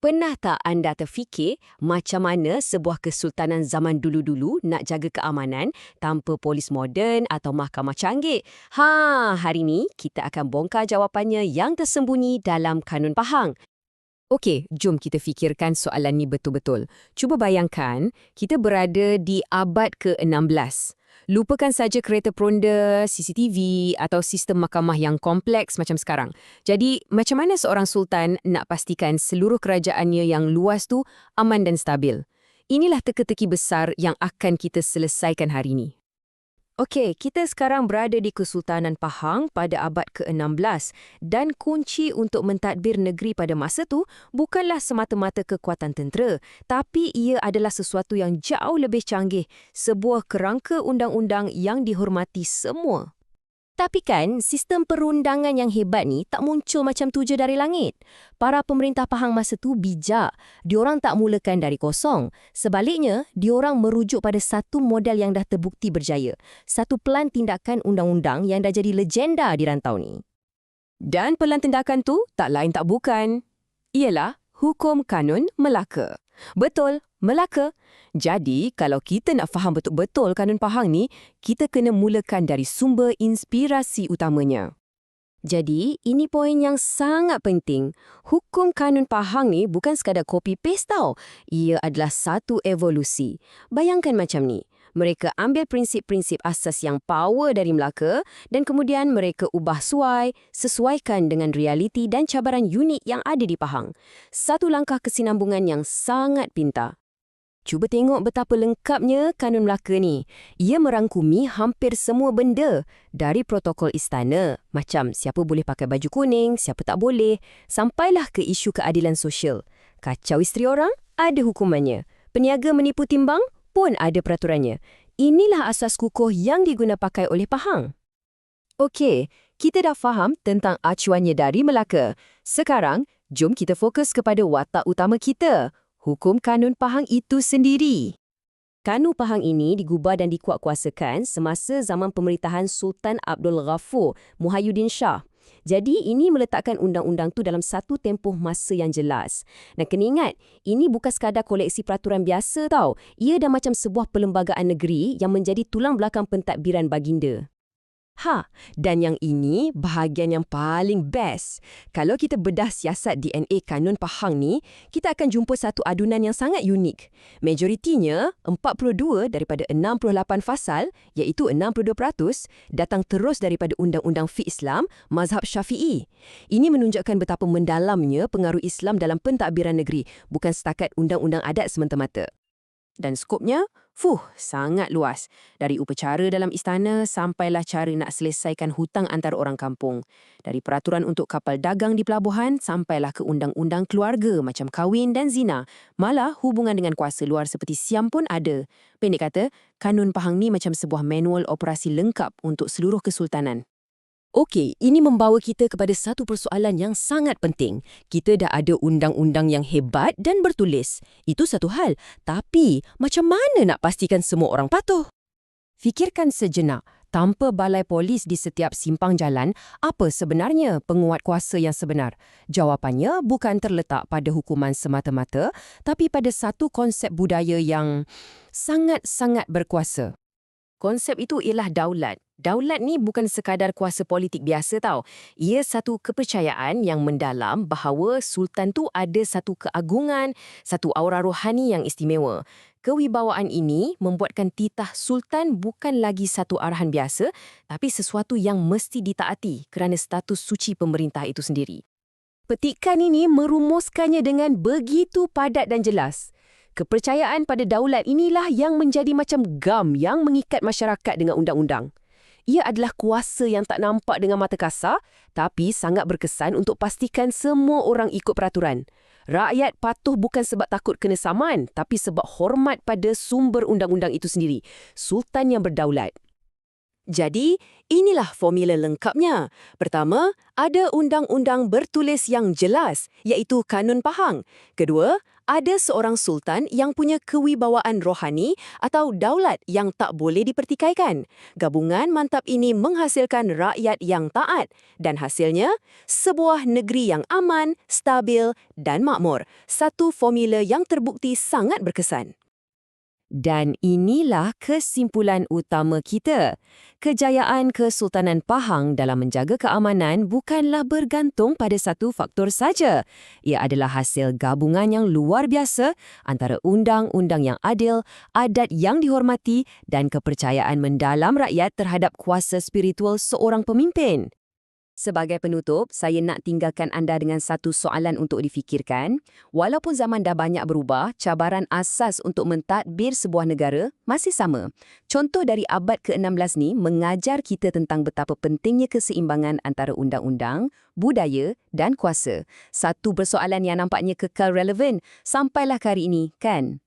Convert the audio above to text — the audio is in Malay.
Pernah tak anda terfikir macam mana sebuah kesultanan zaman dulu-dulu nak jaga keamanan tanpa polis moden atau mahkamah canggih? Ha, hari ni kita akan bongkar jawapannya yang tersembunyi dalam Kanun Pahang. Okey, jom kita fikirkan soalan ni betul-betul. Cuba bayangkan, kita berada di abad ke-16. Lupakan saja kereta peronda, CCTV atau sistem mahkamah yang kompleks macam sekarang. Jadi, macam mana seorang sultan nak pastikan seluruh kerajaannya yang luas tu aman dan stabil? Inilah teka-teki besar yang akan kita selesaikan hari ini. Okey, kita sekarang berada di Kesultanan Pahang pada abad ke-16 dan kunci untuk mentadbir negeri pada masa tu bukanlah semata-mata kekuatan tentera, tapi ia adalah sesuatu yang jauh lebih canggih, sebuah kerangka undang-undang yang dihormati semua. Tapi kan, sistem perundangan yang hebat ni tak muncul macam tu je dari langit. Para pemerintah Pahang masa tu bijak. Diorang tak mulakan dari kosong. Sebaliknya, diorang merujuk pada satu model yang dah terbukti berjaya. Satu pelan tindakan undang-undang yang dah jadi legenda di rantau ni. Dan pelan tindakan tu tak lain tak bukan. Ialah Hukum Kanun Melaka. Betul, Melaka. Jadi, kalau kita nak faham betul-betul kanun Pahang ni, kita kena mulakan dari sumber inspirasi utamanya. Jadi, ini poin yang sangat penting. Hukum kanun Pahang ni bukan sekadar copy-paste tau. Ia adalah satu evolusi. Bayangkan macam ni. Mereka ambil prinsip-prinsip asas yang power dari Melaka dan kemudian mereka ubah suai, sesuaikan dengan realiti dan cabaran unik yang ada di Pahang. Satu langkah kesinambungan yang sangat pintar. Cuba tengok betapa lengkapnya Kanun Melaka ni. Ia merangkumi hampir semua benda dari protokol istana, macam siapa boleh pakai baju kuning, siapa tak boleh, sampailah ke isu keadilan sosial. Kacau isteri orang, ada hukumannya. Peniaga menipu timbang, pun ada peraturannya. Inilah asas kukuh yang diguna pakai oleh Pahang. Okey, kita dah faham tentang acuannya dari Melaka. Sekarang, jom kita fokus kepada watak utama kita, hukum kanun Pahang itu sendiri. Kanun Pahang ini digubah dan dikuatkuasakan semasa zaman pemerintahan Sultan Abdul Ghafur Muhyiddin Shah. Jadi ini meletakkan undang-undang tu dalam satu tempoh masa yang jelas. Dan kena ingat, ini bukan sekadar koleksi peraturan biasa tau. Ia dah macam sebuah perlembagaan negeri yang menjadi tulang belakang pentadbiran baginda. Ha, dan yang ini bahagian yang paling best. Kalau kita bedah siasat DNA kanun Pahang ni, kita akan jumpa satu adunan yang sangat unik. Majoritinya, 42 daripada 68 fasal, iaitu 62%, datang terus daripada Undang-Undang Fiqh Islam, Mazhab Syafi'i. Ini menunjukkan betapa mendalamnya pengaruh Islam dalam pentadbiran negeri, bukan setakat undang-undang adat semata-mata. Dan skopnya, fuh, sangat luas. Dari upacara dalam istana sampailah cara nak selesaikan hutang antara orang kampung. Dari peraturan untuk kapal dagang di pelabuhan sampailah ke undang-undang keluarga macam kahwin dan zina. Malah hubungan dengan kuasa luar seperti siam pun ada. Pendek kata, kanun Pahang ni macam sebuah manual operasi lengkap untuk seluruh kesultanan. Okey, ini membawa kita kepada satu persoalan yang sangat penting. Kita dah ada undang-undang yang hebat dan bertulis. Itu satu hal. Tapi, macam mana nak pastikan semua orang patuh? Fikirkan sejenak. Tanpa balai polis di setiap simpang jalan, apa sebenarnya penguat kuasa yang sebenar? Jawapannya bukan terletak pada hukuman semata-mata, tapi pada satu konsep budaya yang sangat-sangat berkuasa. Konsep itu ialah daulat. Daulat ni bukan sekadar kuasa politik biasa tau. Ia satu kepercayaan yang mendalam bahawa sultan tu ada satu keagungan, satu aura rohani yang istimewa. Kewibawaan ini membuatkan titah sultan bukan lagi satu arahan biasa, tapi sesuatu yang mesti ditaati kerana status suci pemerintah itu sendiri. Petikan ini merumuskannya dengan begitu padat dan jelas. Kepercayaan pada daulat inilah yang menjadi macam gam yang mengikat masyarakat dengan undang-undang. Ia adalah kuasa yang tak nampak dengan mata kasar, tapi sangat berkesan untuk pastikan semua orang ikut peraturan. Rakyat patuh bukan sebab takut kena saman, tapi sebab hormat pada sumber undang-undang itu sendiri, Sultan yang berdaulat. Jadi, inilah formula lengkapnya. Pertama, ada undang-undang bertulis yang jelas, iaitu Kanun Pahang. Kedua, ada seorang sultan yang punya kewibawaan rohani atau daulat yang tak boleh dipertikaikan. Gabungan mantap ini menghasilkan rakyat yang taat dan hasilnya sebuah negeri yang aman, stabil dan makmur. Satu formula yang terbukti sangat berkesan. Dan inilah kesimpulan utama kita. Kejayaan Kesultanan Pahang dalam menjaga keamanan bukanlah bergantung pada satu faktor saja. Ia adalah hasil gabungan yang luar biasa antara undang-undang yang adil, adat yang dihormati dan kepercayaan mendalam rakyat terhadap kuasa spiritual seorang pemimpin. Sebagai penutup, saya nak tinggalkan anda dengan satu soalan untuk difikirkan. Walaupun zaman dah banyak berubah, cabaran asas untuk mentadbir sebuah negara masih sama. Contoh dari abad ke-16 ni mengajar kita tentang betapa pentingnya keseimbangan antara undang-undang, budaya dan kuasa. Satu persoalan yang nampaknya kekal relevan sampailah hari ini, kan?